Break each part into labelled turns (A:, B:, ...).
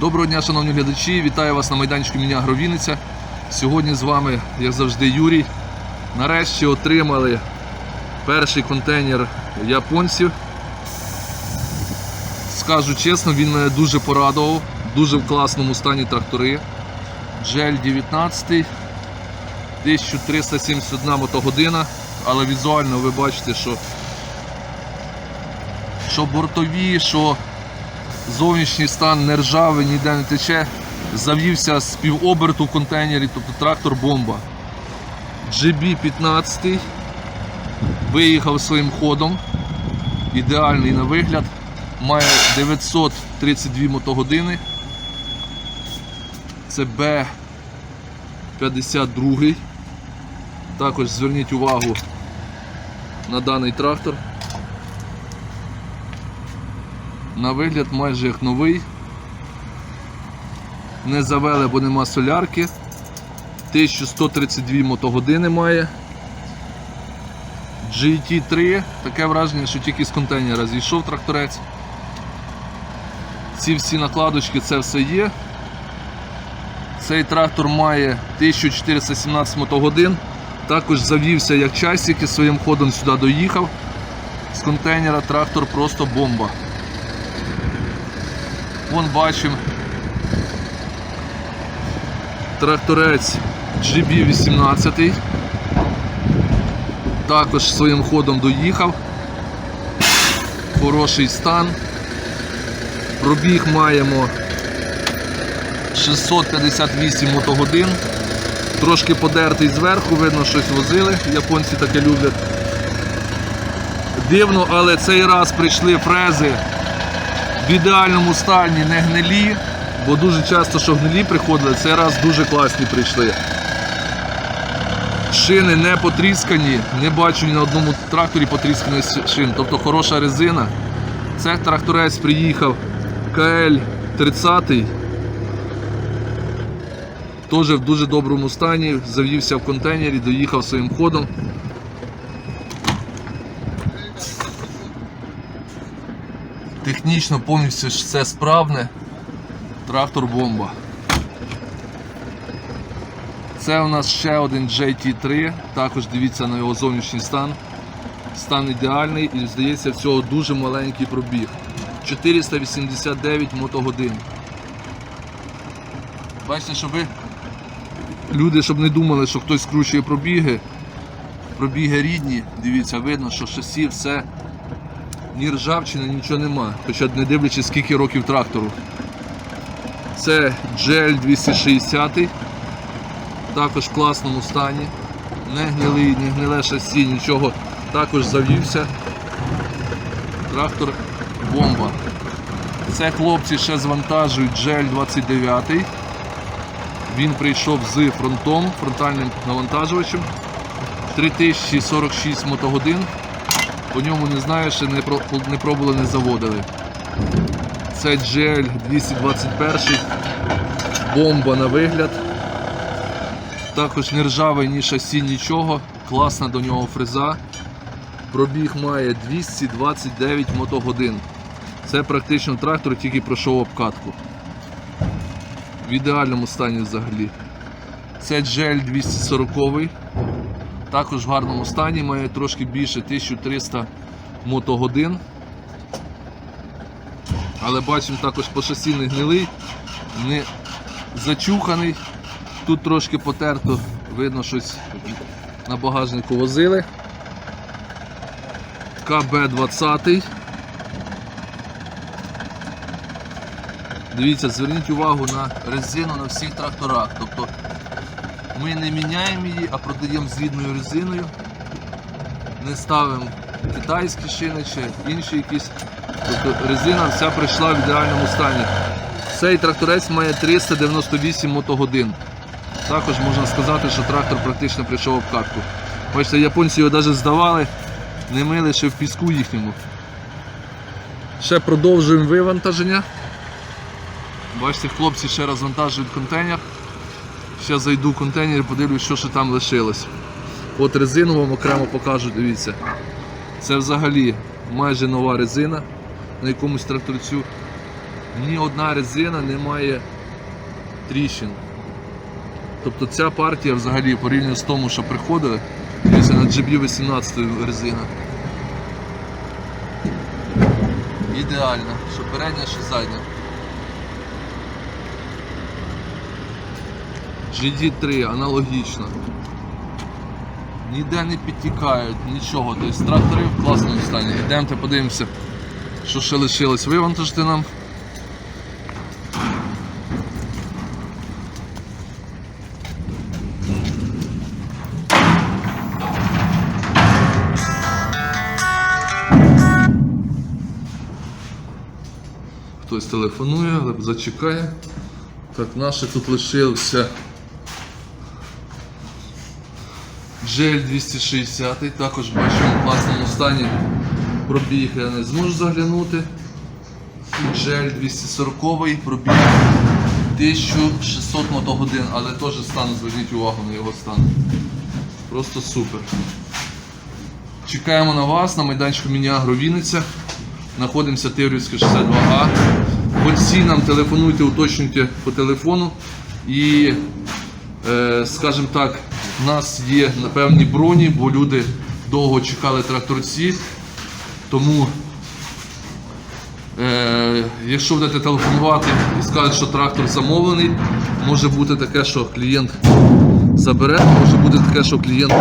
A: Доброго дня, шановні глядачі! Вітаю вас на майданчику Міня Агровіниця. Сьогодні з вами, як завжди, Юрій. Нарешті отримали перший контейнер японців. Скажу чесно, він мене дуже порадував. Дуже в класному стані трактори. GL 19, 1371 мотогодина, але візуально ви бачите, що, що бортові, що зовнішній стан не ржавий, ніде не тече. Завівся з півоберту в контейнері, тобто трактор бомба. GB15 виїхав своїм ходом. Ідеальний на вигляд. Має 932 мотогодини. Це Б52. Також зверніть увагу на даний трактор. На вигляд майже як новий. Не завели, бо нема солярки. 1132 мотогодини має. GT3, таке враження, що тільки з контейнера зійшов тракторець. Ці всі накладочки, це все є. Цей трактор має 1417 мотогодин. Також завівся як часик і своїм ходом сюди доїхав. З контейнера трактор просто бомба. Вон бачимо тракторець GB18. Також своїм ходом доїхав. Хороший стан. Пробіг маємо 658 мотогодин. Трошки подертий зверху, видно, щось возили. Японці таке люблять. Дивно, але цей раз прийшли фрези в ідеальному стані, не гнилі, бо дуже часто, що гнилі приходили, цей раз дуже класні прийшли. Шини не потріскані, не бачу ні на одному тракторі потрісканих шин, тобто хороша резина. Цей тракторець приїхав КЛ 30 Теж в дуже доброму стані, завівся в контейнері, доїхав своїм ходом. Технічно повністю все справне. Трактор бомба. Це у нас ще один JT3, також дивіться на його зовнішній стан. Стан ідеальний і здається всього дуже маленький пробіг. 489 мотогодин. Бачите, щоб ви люди, щоб не думали, що хтось скручує пробіги. Пробіги рідні, дивіться, видно, що шасі все ні ржавчини, нічого нема. Хоча не дивлячись скільки років трактору. Це GL 260 також в класному стані. Не гнилий, не гниле шасі, нічого. Також завівся. Трактор бомба. Це хлопці ще звантажують GL 29 Він прийшов з фронтом, фронтальним навантажувачем. 3046 мотогодин. По ньому не знаю, ще не, про, не пробували, не заводили. Це GL 221 бомба на вигляд. Також не ржавий ні шасі, нічого. Класна до нього фреза. Пробіг має 229 мотогодин. Це практично трактор тільки пройшов обкатку. В ідеальному стані взагалі. Це GL 240 також в гарному стані, має трошки більше 1300 мотогодин. Але бачимо також по шасі не гнилий, не зачуханий. Тут трошки потерто, видно щось на багажнику возили. КБ-20. Дивіться, зверніть увагу на резину на всіх тракторах. Тобто ми не міняємо її, а продаємо з рідною резиною. Не ставимо китайські шини чи інші якісь. Тобто резина вся прийшла в ідеальному стані. Цей тракторець має 398 мотогодин. Також можна сказати, що трактор практично прийшов обкатку. Бачите, японці його навіть здавали, не мили ще в піску їхньому. Ще продовжуємо вивантаження. Бачите, хлопці ще розвантажують контейнер. Ще зайду в контейнер подивлюсь, що ще там лишилось. От резину вам окремо покажу, дивіться. Це взагалі майже нова резина на якомусь тракторцю. ні одна резина не має тріщин. Тобто ця партія взагалі порівняно з тому, що приходили, дивіться на GB18 резина. Ідеально, що передня, що задня. GD3 аналогічно. Ніде не підтікають, нічого. Тобто трактори в класному стані. Йдемте подивимося, що ще лишилось. Вивантажте нам. Хтось телефонує, зачекає. Так, наше тут лишився GL 260, також бачимо в класному стані пробіг, я не зможу заглянути. GL 240 пробіг 1600 мотогодин, але теж стан, зверніть увагу на його стан. Просто супер. Чекаємо на вас на майданчику Мініагро Вінниця. Знаходимося Тиврівське 62А. По цінам телефонуйте, уточнюйте по телефону. І, е, скажімо так, в нас є напевні броні, бо люди довго чекали тракторці. Тому, е, якщо будете телефонувати і скажете, що трактор замовлений, може бути таке, що клієнт забере, може бути таке, що клієнт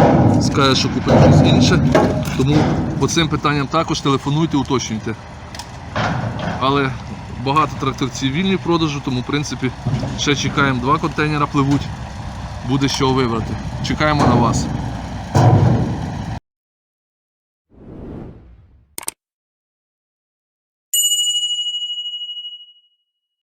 A: скаже, що купив щось інше. Тому по цим питанням також телефонуйте, уточнюйте. Але багато тракторців вільні в продажу, тому в принципі ще чекаємо два контейнера пливуть. Буде що вибрати. Чекаємо на вас.